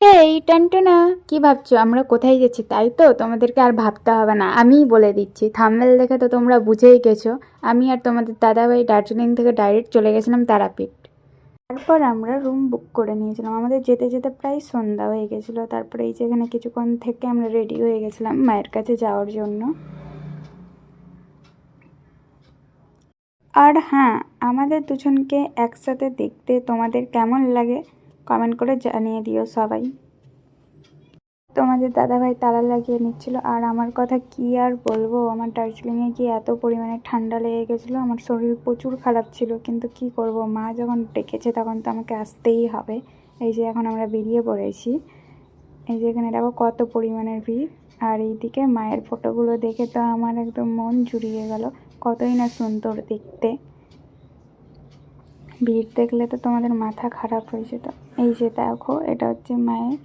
এই টনটনা, কি ভাবছ? আমরা কোথায় যাচ্ছি তাই তো? তোমাদেরকে আর ভাবতে হবে না। আমিই বলে দিচ্ছি। থাম্বেল দেখে তো তোমরা বুঝেই গেছো। আমি আর তোমাদের দাদাভাই দার্জিলিং থেকে ডাইরেক্ট চলে গেছিলাম তারাপীঠ। তারপর আমরা রুম বুক করে নিয়েছিলাম। আমাদের যেতে যেতে প্রায় সন্ধ্যা হয়ে গেছিল। তারপরে এই যে এখানে কিছুক্ষণ থেকে আমরা রেডি হয়ে গেছিলাম মায়ের কাছে যাওয়ার জন্য। আর হ্যাঁ আমাদের দুজনকে একসাথে দেখতে তোমাদের কেমন লাগে? কমেন্ট করে জানিয়ে দিও সবাই। তোমাদের দাদাভাই তালা লাগিয়ে নিচ্ছিল। আর আমার কথা কি আর বলব? আমার দার্জিলিংয়ে গিয়ে এত পরিমাণে ঠান্ডা লেগে গেছিল। আমার শরীর প্রচুর খারাপ ছিল। কিন্তু কি করব? মা যখন ডেকেছে তখন তো আমাকে আসতেই হবে। এই যে এখন আমরা বেরিয়ে পড়েছি। এই যে এখানে দেখো কত পরিমাণের ভিড়। আর এইদিকে মায়ের ফটোগুলো দেখে তো আমার একদম মন জুড়িয়ে গেল। কতই না সুন্দর দেখতে। ভিড় দেখলে তো তোমাদের মাথা খারাপ হয়ে যেত। এই যে দেখো, এটা হচ্ছে মায়ের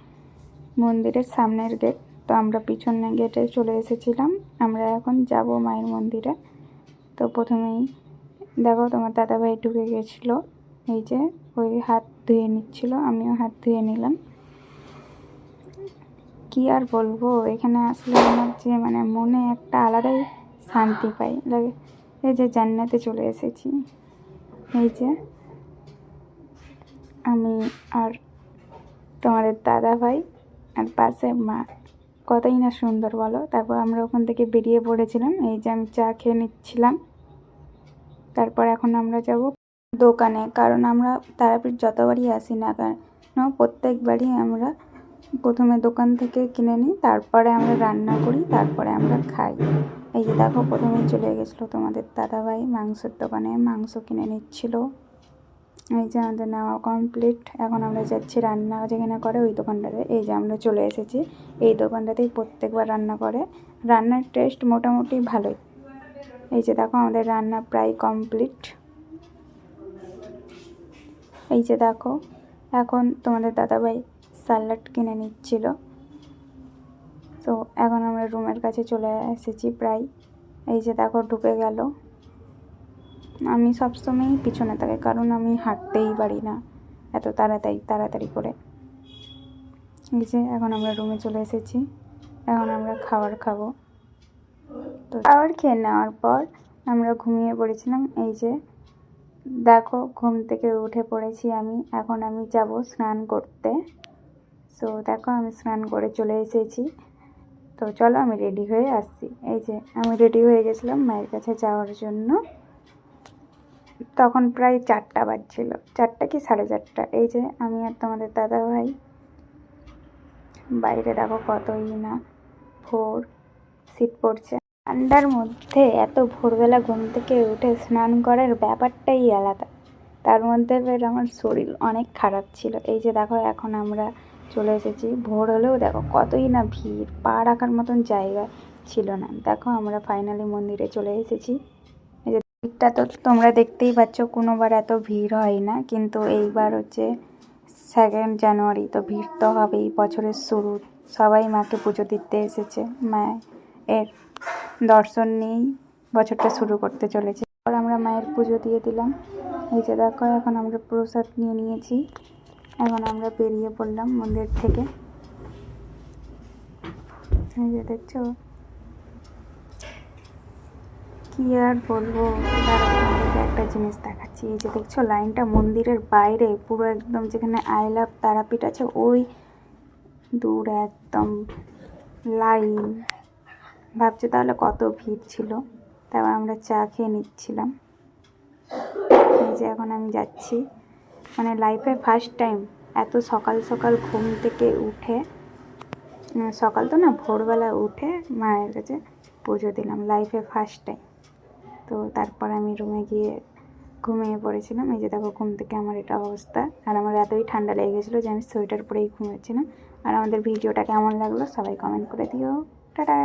মন্দিরের সামনের গেট তো আমরা পিছনের গেটে চলে এসেছিলাম। আমরা এখন যাব মায়ের মন্দিরে। তো প্রথমেই দেখো তোমার দাদাভাই ঢুকে গেছিল। এই যে ওই হাত ধুয়ে নিচ্ছিল, আমিও হাত ধুয়ে নিলাম। কি আর বলব, এখানে আসলে আমার যে মানে মনে একটা আলাদাই শান্তি পাই। লাগে, এই যে জান্নাতে চলে এসেছি। এই যে আমি আর তোমাদের দাদা ভাই আর পাশে মা। কতই না সুন্দর বলো? তারপর আমরা ওখান থেকে বেরিয়ে পড়েছিলাম। এই যে আমি চা খেয়ে নিচ্ছিলাম। তারপর এখন আমরা যাব দোকানে। কারণ আমরা তারাপীঠ যতবারই আসি না কেন, প্রত্যেকবারই আমরা প্রথমে দোকান থেকে কিনে নিই, তারপরে আমরা রান্না করি, তারপরে আমরা খাই। এই যে দেখো, প্রথমেই চলে গেছিল তোমাদের দাদাভাই মাংসের দোকানে। মাংস কিনে নিচ্ছিল। এই যে আমাদের নেওয়া কমপ্লিট এখন আমরা যাচ্ছি রান্না যেখানে করে ওই দোকানটাতে। এই যে আমরা চলে এসেছি, এই দোকানটাতেই প্রত্যেকবার রান্না করে। রান্নার টেস্ট মোটামুটি ভালোই। এই যে দেখো আমাদের রান্না প্রায় কমপ্লিট এই যে দেখো, এখন তোমাদের দাদাভাই স্যালাড কিনে নিচ্ছিল। তো এখন আমরা রুমের কাছে চলে এসেছি প্রায়। এই যে দেখো ঢুকে গেল। আমি সবসময়ই পিছনে থাকি, কারণ আমি হাঁটতেই পারি না এত তাড়াতাড়ি তাড়াতাড়ি করে। এই যে, এখন আমরা রুমে চলে এসেছি। এখন আমরা খাবার খাব। তো খাবার খেয়ে নেওয়ার পর আমরা ঘুমিয়ে পড়েছিলাম। এই যে, দেখো, ঘুম থেকে উঠে পড়েছি আমি। এখন আমি যাব স্নান করতে। সো দেখো, আমি স্নান করে চলে এসেছি। তো চলো, আমি রেডি হয়ে আসছি। এই যে, আমি রেডি হয়ে গেছিলাম মায়ের কাছে যাওয়ার জন্য। তখন প্রায় চারটা বাজছিল। চারটা কি সাড়ে চারটা? এই যে আমি আর তোমাদের দাদা ভাই বাইরে দেখো কতই না ভোর শীত পড়ছে। ঠান্ডার মধ্যে এত ভোরবেলা ঘুম থেকে উঠে স্নান করার ব্যাপারটাই আলাদা। তার মধ্যে ফের আমার শরীর অনেক খারাপ ছিল। এই যে দেখো এখন আমরা চলে এসেছি। ভোর হলেও দেখো কতই না ভিড় পা রাখার মতন জায়গা ছিল না। দেখো আমরা ফাইনালি মন্দিরে চলে এসেছি। ভিড়টা তো তোমরা দেখতেই পাচ্ছ, কোনোবার এত ভিড় হয় না। কিন্তু এইবার হচ্ছে সেকেন্ড জানুয়ারি তো ভিড় তো হবেই, বছরের শুরু। সবাই মাকে পুজো দিতে এসেছে। মায়ের দর্শন নিয়েই বছরটা শুরু করতে চলেছে। আর আমরা মায়ের পুজো দিয়ে দিলাম। এই যে দেখো, এখন আমরা প্রসাদ নিয়ে নিয়েছি। এখন আমরা বেরিয়ে পড়লাম মন্দির থেকে। এই যে দেখছ? কি আর বলব? একটা জিনিস দেখাচ্ছি। এই যে দেখছ, লাইনটা মন্দিরের বাইরে, পুরো একদম যেখানে আই লাভ তারাপীঠ আছে, ওই দূর একদম লাইন। ভাবছ তাহলে কত ভিড় ছিল তারপর আমরা চা খেয়ে নিচ্ছিলাম। এই যে এখন আমি যাচ্ছি। মানে লাইফে ফার্স্ট টাইম এত সকাল সকাল ঘুম থেকে উঠে সকাল তো না, ভোরবেলা উঠে মায়ের কাছে পুজো দিলাম লাইফে ফার্স্ট টাইম তো তারপর আমি রুমে গিয়ে ঘুমিয়ে পড়েছিলাম। এই যে দেখো, ঘুম থেকে আমার এটা অবস্থা। আর আমার এতই ঠান্ডা লেগে গেছিল যে আমি সোয়েটার পরেই ঘুমিয়েছিলাম আর আমাদের ভিডিওটা কেমন লাগল সবাই কমেন্ট করে দিও। টাটা!